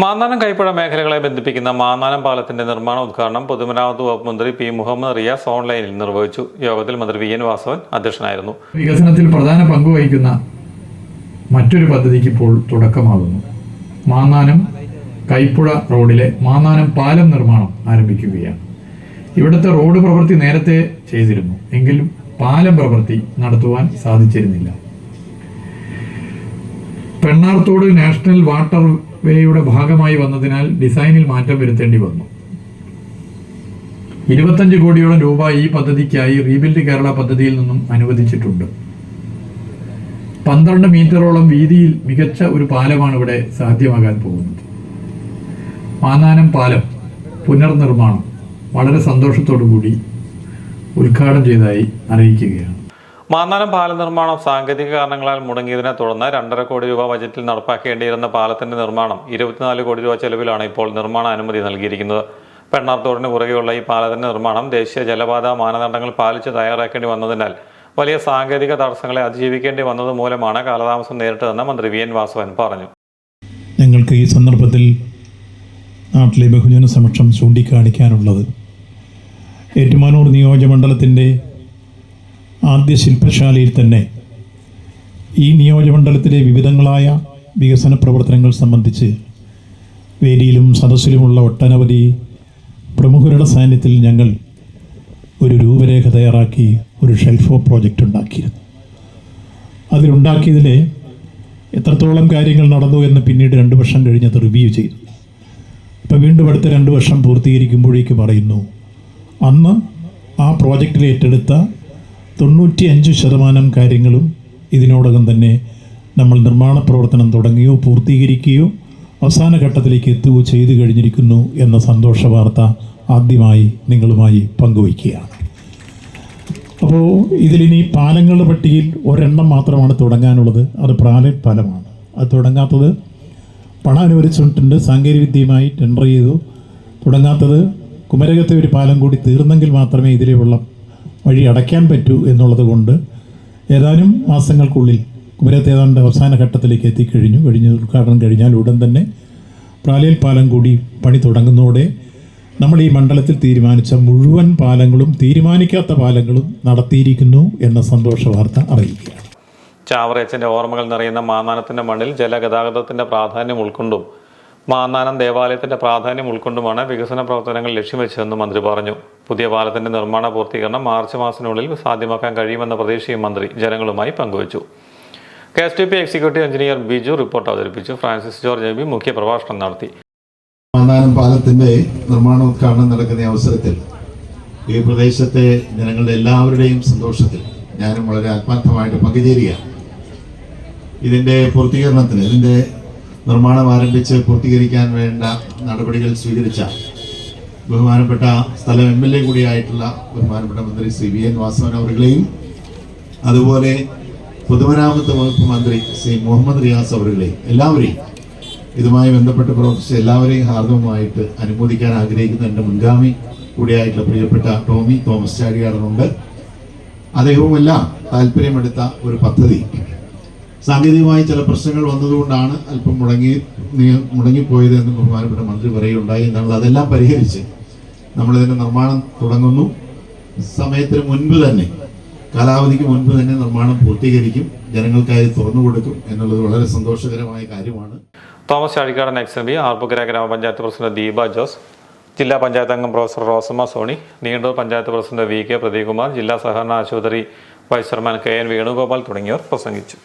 മാന്നാനം കൈപ്പുഴ മേഖലകളെ ബന്ധിപ്പിക്കുന്ന മാന്നാനം പാലത്തിന്റെ നിർമ്മാണ ഉദ്ഘാടനം പൊതുമരാമത്ത് വകുപ്പ് മന്ത്രി പി മുഹമ്മദ് റിയാസ് ഓൺലൈനിൽ നിർവഹിച്ചു. യോഗത്തിൽ മന്ത്രി വി എൻ വാസവൻ അധ്യക്ഷനായിരുന്നു. വികസനത്തിൽ പ്രധാന പങ്ക് വഹിക്കുന്ന മറ്റൊരു പദ്ധതിക്ക് ഇപ്പോൾ തുടക്കമാകുന്നു. മാന്നാനം കൈപ്പുഴ റോഡിലെ മാന്നാനം പാലം നിർമ്മാണം ആരംഭിക്കുകയാണ്. ഇവിടുത്തെ റോഡ് പ്രവൃത്തി നേരത്തെ ചെയ്തിരുന്നു. എങ്കിലും പാലം പ്രവൃത്തി നടത്തുവാൻ സാധിച്ചിരുന്നില്ല. പെണ്ണാർത്തോട് നാഷണൽ വാട്ടർ വേയുടെ ഭാഗമായി വന്നതിനാൽ ഡിസൈനിൽ മാറ്റം വരുത്തേണ്ടി വന്നു. ഇരുപത്തഞ്ച് കോടിയോളം രൂപ ഈ പദ്ധതിക്കായി റീബിൽഡ് കേരള പദ്ധതിയിൽ നിന്നും അനുവദിച്ചിട്ടുണ്ട്. പന്ത്രണ്ട് മീറ്ററോളം വീതിയിൽ മികച്ച ഒരു പാലമാണ് ഇവിടെ സാധ്യമാകാൻ പോകുന്നത്. മാന്നാനം പാലം പുനർനിർമ്മാണം വളരെ സന്തോഷത്തോടു കൂടി ഉദ്ഘാടനം ചെയ്തതായി അറിയിക്കുകയാണ്. മാന്നാനം പാലം നിർമ്മാണം സാങ്കേതിക കാരണങ്ങളാൽ മുടങ്ങിയതിനെ തുടർന്ന് രണ്ടര കോടി രൂപ ബജറ്റിൽ നടപ്പാക്കേണ്ടിയിരുന്ന പാലത്തിന്റെ നിർമ്മാണം ഇരുപത്തിനാല് കോടി രൂപ ചെലവിലാണ് ഇപ്പോൾ നിർമ്മാണ അനുമതി നൽകിയിരിക്കുന്നത്. പെണ്ണാർത്തോടിന് കുറുകെയുള്ള ഈ പാലത്തിന്റെ നിർമ്മാണം ദേശീയ ജലപാത മാനദണ്ഡങ്ങൾ പാലിച്ച് തയ്യാറാക്കേണ്ടി വന്നതിനാൽ വലിയ സാങ്കേതിക തടസ്സങ്ങളെ അതിജീവിക്കേണ്ടി വന്നത് മൂലമാണ് കാലതാമസം നേരിട്ടതെന്ന് മന്ത്രി വി. എൻ. വാസവൻ പറഞ്ഞു. ഞങ്ങൾക്ക് ഈ സന്ദർഭത്തിൽ നാട്ടിലെ ബഹുജന സമക്ഷം ചൂണ്ടിക്കാണിക്കാനുള്ളത്. ഏറ്റുമാനൂർ നിയോജകമണ്ഡലത്തിന്റെ ആദ്യ ശില്പശാലയിൽ തന്നെ ഈ നിയോജകമണ്ഡലത്തിലെ വിവിധങ്ങളായ വികസന പ്രവർത്തനങ്ങൾ സംബന്ധിച്ച് വേദിയിലും സദസ്സിലുമുള്ള ഒട്ടനവധി പ്രമുഖരുടെ സാന്നിധ്യത്തിൽ ഞങ്ങൾ ഒരു രൂപരേഖ തയ്യാറാക്കി ഒരു ഷെൽഫോ പ്രോജക്റ്റ് ഉണ്ടാക്കിയിരുന്നു. അതിലുണ്ടാക്കിയതിൽ എത്രത്തോളം കാര്യങ്ങൾ നടന്നു എന്ന് പിന്നീട് രണ്ട് വർഷം കഴിഞ്ഞ് അത് റിവ്യൂ ചെയ്തു. അപ്പോൾ വീണ്ടും അടുത്ത രണ്ട് വർഷം പൂർത്തീകരിക്കുമ്പോഴേക്ക് പറയുന്നു അന്ന് ആ പ്രോജക്റ്റിൽ ഏറ്റെടുത്ത തൊണ്ണൂറ്റി അഞ്ച് ശതമാനം കാര്യങ്ങളും ഇതിനോടകം തന്നെ നമ്മൾ നിർമ്മാണ പ്രവർത്തനം തുടങ്ങിയോ പൂർത്തീകരിക്കുകയോ അവസാന ഘട്ടത്തിലേക്ക് എത്തുകയോ ചെയ്തു കഴിഞ്ഞിരിക്കുന്നു എന്ന സന്തോഷ വാർത്ത ആദ്യമായി നിങ്ങളുമായി പങ്കുവയ്ക്കുകയാണ്. അപ്പോൾ ഇതിലിനി പാലങ്ങളുടെ പട്ടികയിൽ ഒരെണ്ണം മാത്രമാണ് തുടങ്ങാനുള്ളത്. അത് പ്രാലൻ പാലമാണ്. അത് തുടങ്ങാത്തത് പണം അനുവദിച്ചിട്ടുണ്ട് സാങ്കേതികവിദ്യയുമായി ടെൻഡർ ചെയ്തു. തുടങ്ങാത്തത് കുമരകത്തെ ഒരു പാലം കൂടി തീർന്നെങ്കിൽ മാത്രമേ ഇതിലെയുള്ള വഴി അടയ്ക്കാൻ പറ്റൂ എന്നുള്ളത് കൊണ്ട് ഏതാനും മാസങ്ങൾക്കുള്ളിൽ കുമരത്ത് ഏതാണ്ട് അവസാന ഘട്ടത്തിലേക്ക് എത്തിക്കഴിഞ്ഞു. കഴിഞ്ഞ ഉദ്ഘാടനം കഴിഞ്ഞാൽ ഉടൻ തന്നെ പ്രാലയൽ പാലം കൂടി പണി തുടങ്ങുന്നതോടെ നമ്മൾ ഈ മണ്ഡലത്തിൽ തീരുമാനിച്ച മുഴുവൻ പാലങ്ങളും തീരുമാനിക്കാത്ത പാലങ്ങളും നടത്തിയിരിക്കുന്നു എന്ന സന്തോഷ വാർത്ത അറിയിക്കുകയാണ്. ചാവറേച്ചന്റെ ഓർമ്മകൾ നിറയുന്ന മാന്നാനത്തിന്റെ മണ്ണിൽ ജലഗതാഗതത്തിന്റെ പ്രാധാന്യം ഉൾക്കൊണ്ടും മാന്നാനം ദേവാലയത്തിന്റെ പ്രാധാന്യം ഉൾക്കൊണ്ടുമാണ് വികസന പ്രവർത്തനങ്ങൾ ലക്ഷ്യം വെച്ചതെന്ന് മന്ത്രി പറഞ്ഞു. പുതിയ പാലത്തിന്റെ നിർമ്മാണ പൂർത്തീകരണം മാർച്ച് മാസത്തിനുള്ളിൽ സാധ്യമാക്കാൻ കഴിയുമെന്ന പ്രതീക്ഷയും മന്ത്രി ജനങ്ങളുമായി പങ്കുവച്ചു. K S T P executive engineer Biju report അവതരിപ്പിച്ചു. ഫ്രാൻസിസ് ജോർജ് എം ബി മുഖ്യപ്രഭാഷണം നടത്തി. മാന്നാനം പാലത്തിന്റെ നിർമ്മാണോദ്ഘാടനം നടക്കുന്ന അവസരത്തിൽ ഈ പ്രദേശത്തെ ജനങ്ങളുടെ എല്ലാവരുടെയും സന്തോഷത്തിൽ ഞാനും വളരെ ആത്മാർത്ഥമായിട്ട് പങ്കുചേരുകയാണ്. ഇതിന്റെ പൂർത്തീകരണത്തിന് ഇതിന്റെ നിർമ്മാണം ആരംഭിച്ച് പൂർത്തീകരിക്കാൻ വേണ്ട നടപടികൾ സ്വീകരിച്ച ബഹുമാനപ്പെട്ട സ്ഥലം എം എൽ എ കൂടിയായിട്ടുള്ള ബഹുമാനപ്പെട്ട മന്ത്രി ശ്രീ വി എൻ വാസവൻ അവരുകളെയും അതുപോലെ പൊതുമരാമത്ത് വകുപ്പ് മന്ത്രി ശ്രീ മുഹമ്മദ് റിയാസ് അവരുകളെയും എല്ലാവരെയും ഇതുമായി ബന്ധപ്പെട്ട് പ്രവർത്തിച്ച എല്ലാവരെയും ഹാർദവുമായിട്ട് അനുമോദിക്കാൻ ആഗ്രഹിക്കുന്ന എന്റെ മുൻഗാമി കൂടിയായിട്ടുള്ള പ്രിയപ്പെട്ട ടോമി തോമസ് ചാടിയാടനുണ്ട് അദ്ദേഹവുമെല്ലാം താല്പര്യമെടുത്ത ഒരു പദ്ധതി സാങ്കേതികമായി ചില പ്രശ്നങ്ങൾ വന്നതുകൊണ്ടാണ് അല്പം മുടങ്ങി മുടങ്ങിപ്പോയത് എന്ന് ബഹുമാനപ്പെട്ട മന്ത്രി പറയുകയുണ്ടായി നമ്മൾ അതെല്ലാം പരിഹരിച്ച് നമ്മളിതിന്റെ നിർമ്മാണം തുടങ്ങുന്നു. സമയത്തിന് മുൻപ് തന്നെ കാലാവധിക്ക് മുൻപ് തന്നെ നിർമ്മാണം പൂർത്തീകരിക്കും ജനങ്ങൾക്കായി തുറന്നു കൊടുക്കും എന്നുള്ളത് വളരെ സന്തോഷകരമായ കാര്യമാണ്. Thomas Chazhikadan ex M P Arpookara ഗ്രാമപഞ്ചായത്ത് പ്രസിഡന്റ് ദീപ ജോസ് ജില്ലാ പഞ്ചായത്ത് അംഗം professor Rosamma Sony Neendoor panchayat president V K Pradeepkumar ജില്ലാ സഹകരണ ആശുപത്രി vice chairman K N Venugopal തുടങ്ങിയവർ പ്രസംഗിച്ചു.